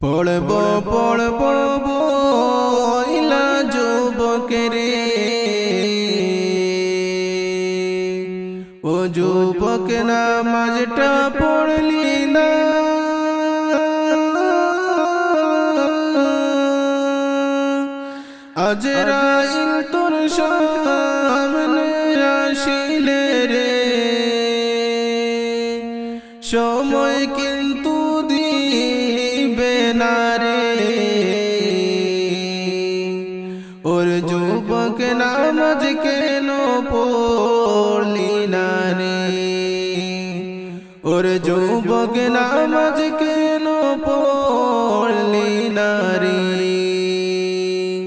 পড়ব পড়ব বইলা যুবকেরে ও যুবক নামাজটা পড়লি না। আজরাইল তোর সামনে আসিলে রে। সময় কিন্তু নামাজ কেন পড়লি না রে। ওর যুবক নামাজ কেন পড়লি না রে।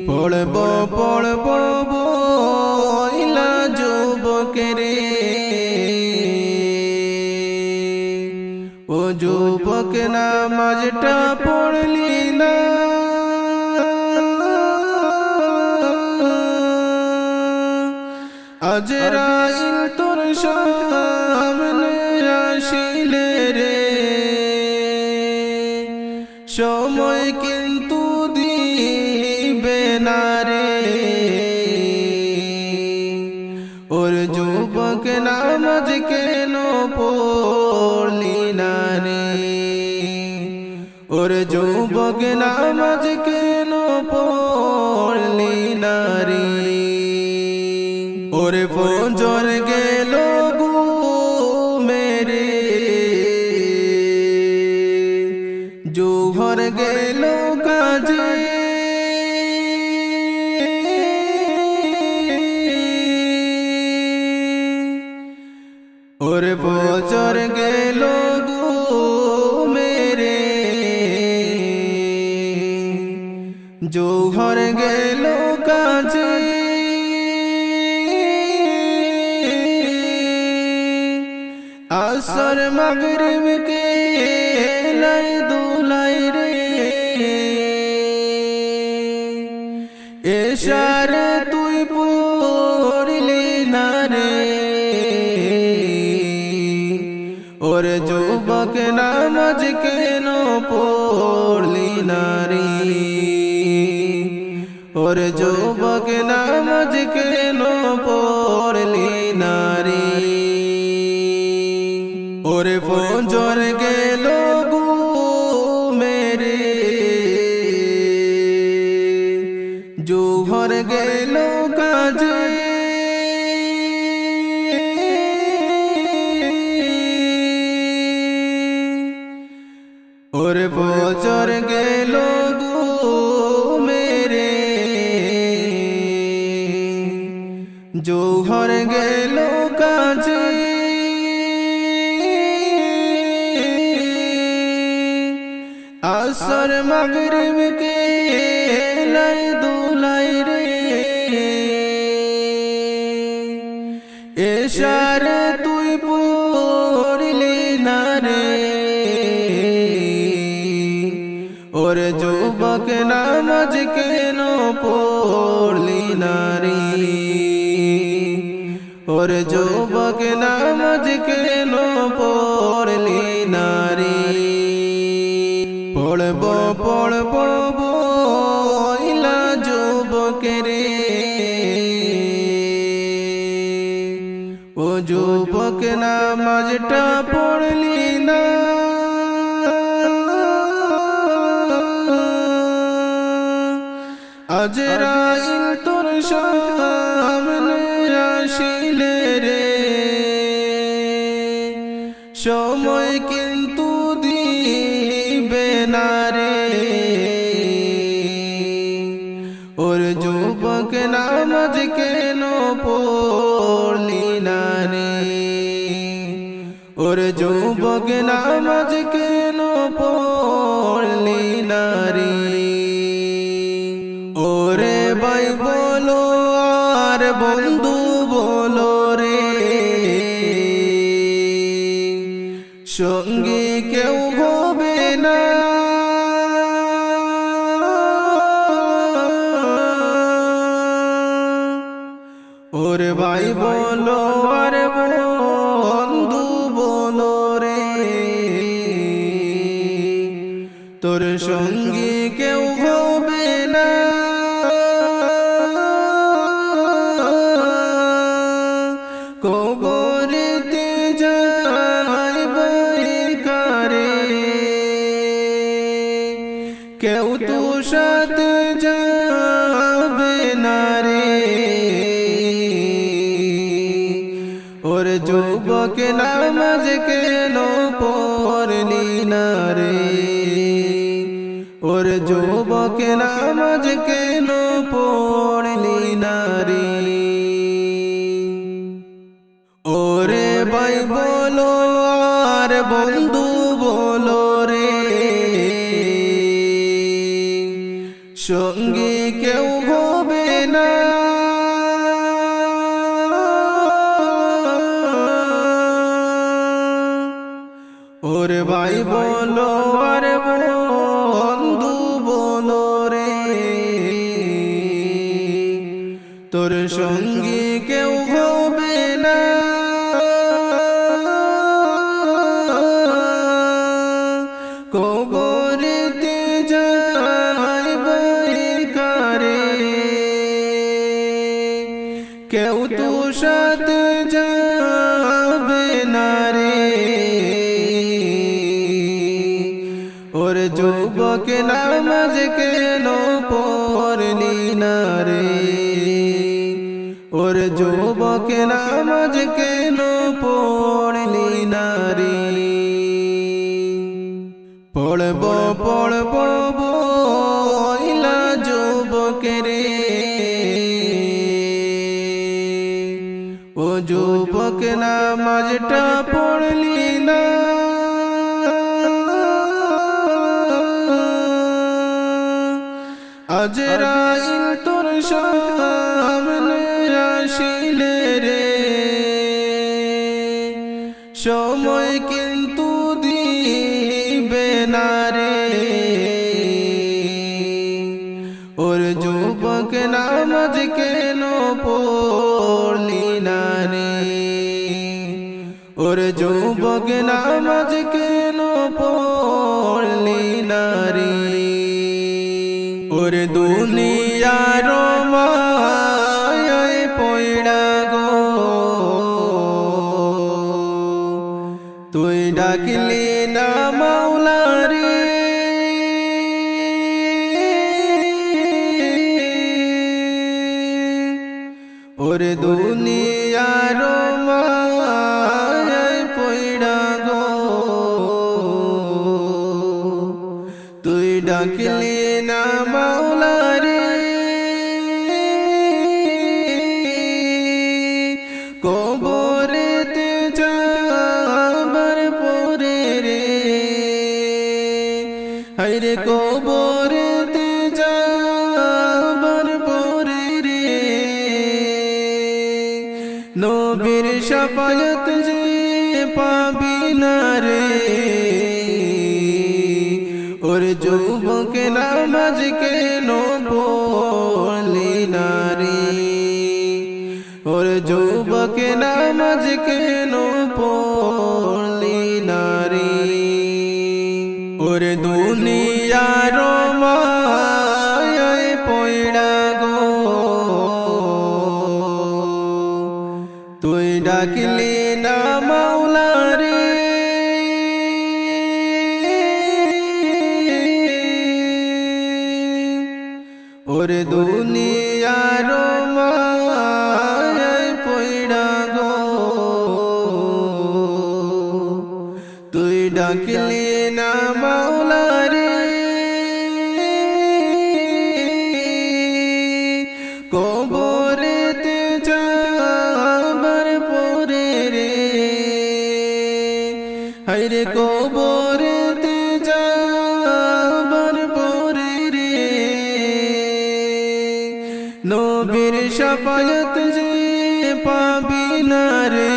পড়ব পড়ব, বইলা যুবকেরে ও যুবক নামাজটা পড়লি আজরাইল তোর সামনে আসিলে রে। সময় কিন্তু দিবে না রে। ওর যুবক নামাজ কেন পড়লি না রে? ওর যুবক নামাজ কেন পড়লি না রে? ওরে ফজর গেল মেরে। জোহর গেল কাজে। ওরে বছর গেল মেরে। জোহর গেল আসর মগরিব কে লাই দুলাই রে। এশারে তুই পড়লি না রে। ওর যুবক নামাজ কেন পড়লি না রে? ওর যুবক নামাজ কেন পড়লি ওরে ফজর গেল মেরে। জোহর গেল কাজে। ওরে বছর গেল মেরে। জোহর গেল আসর মগরিব কে লাই দুলাই রে এশারে তুই পড়লি না রে ওর যুবক নামাজ কেন পড়লি না রে ওর যুবক নামাজ কেন পড়লি না রে পড়ব পড়ব বইলা যুবকেরে ও যুবক নামাজটা পড়লি না। আজরাইল তোর সামনে পড়লি না রে ওর যুবক নামাজ কেন পড়লি না রে ওরে ভাই বলো, আর বন্ধু বলো রে। সঙ্গী কেউ হবে না। ওরে ভাই বলো, আর বন্ধু বলো রে। তোর সঙ্গ কেউ হবে না। কবরিতে যাইব কারে কেউ তো না রে ওর যুবক নামাজ কেন পড়লি না রে ওরে ভাই বলো আর বন্ধু বলো রে সঙ্গী কেউ হবে না ওরে ভাই বলো। যুবক নামাজ কেন পড়লি না রে। ওর যুবক নামাজ কেন পড়লি না রে। পড়ব পড়ব, বইলা যুবক রে। ও যুবক নামাজটা পড়লি না। আজরাইল তোর সামনে আসিলে রে। সময় কিন্তু দিবে না রে। ওর যুবক নামাজ কেন পড়লি না রে? ওর যুবক নামাজ কেন পড়লি না রে? ওর দুনিয়ার মায় পয়ড়া গো। তুই ডাকলি না মাওলা রে ওরে দুনিয়ার মায় পয়ড়া গো। তুই ডাকলি না মাওলা নবীর সাফায়াত যে পাবি না রে। ওর যুবক নামাজ কেন পড়লি না ওর যুবক নামাজ কেন পড়লি না ওর দুনিয়ার ওরে দুনিয়ার মায় পয়ড়া গো। তুই ডাকলি না মাওলা রে কবরেতে যাবার পরে রে। হাইরে কবরেতে সাফায়াত যে পাবি না রে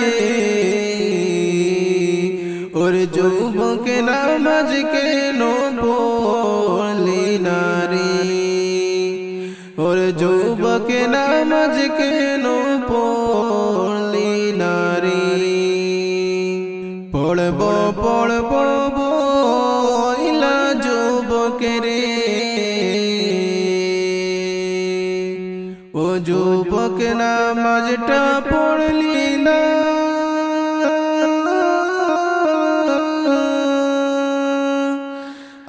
ওর যৌবকে নামাজ কেন পড়লি না রে ওর যৌবকে নামাজ কেন যুবক নামাজটা পড়লি না।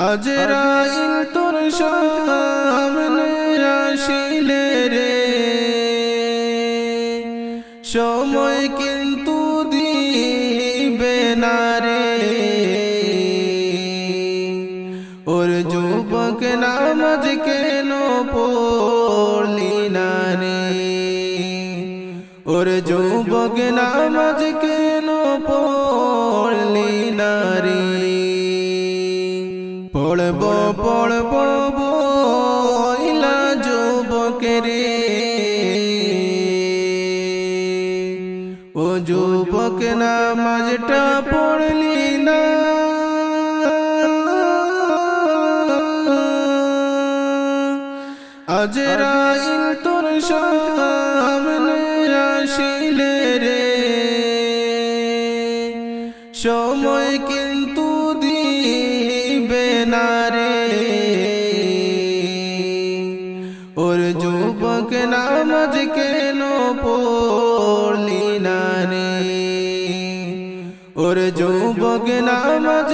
আজরাইল তোর সামনে আসিলে রে। সময় কিন্তু দিবে না রে। ওর যুবক নামাজ কেন পড়লি না রে? ওর যুবক নামাজ কেন পড়লি না রে পড়ব পড়ব বইলা যুবক রে ও যুবক নামাজটা পড়লি না। আজরাইল তোর সামনে ওর যুবক নামাজ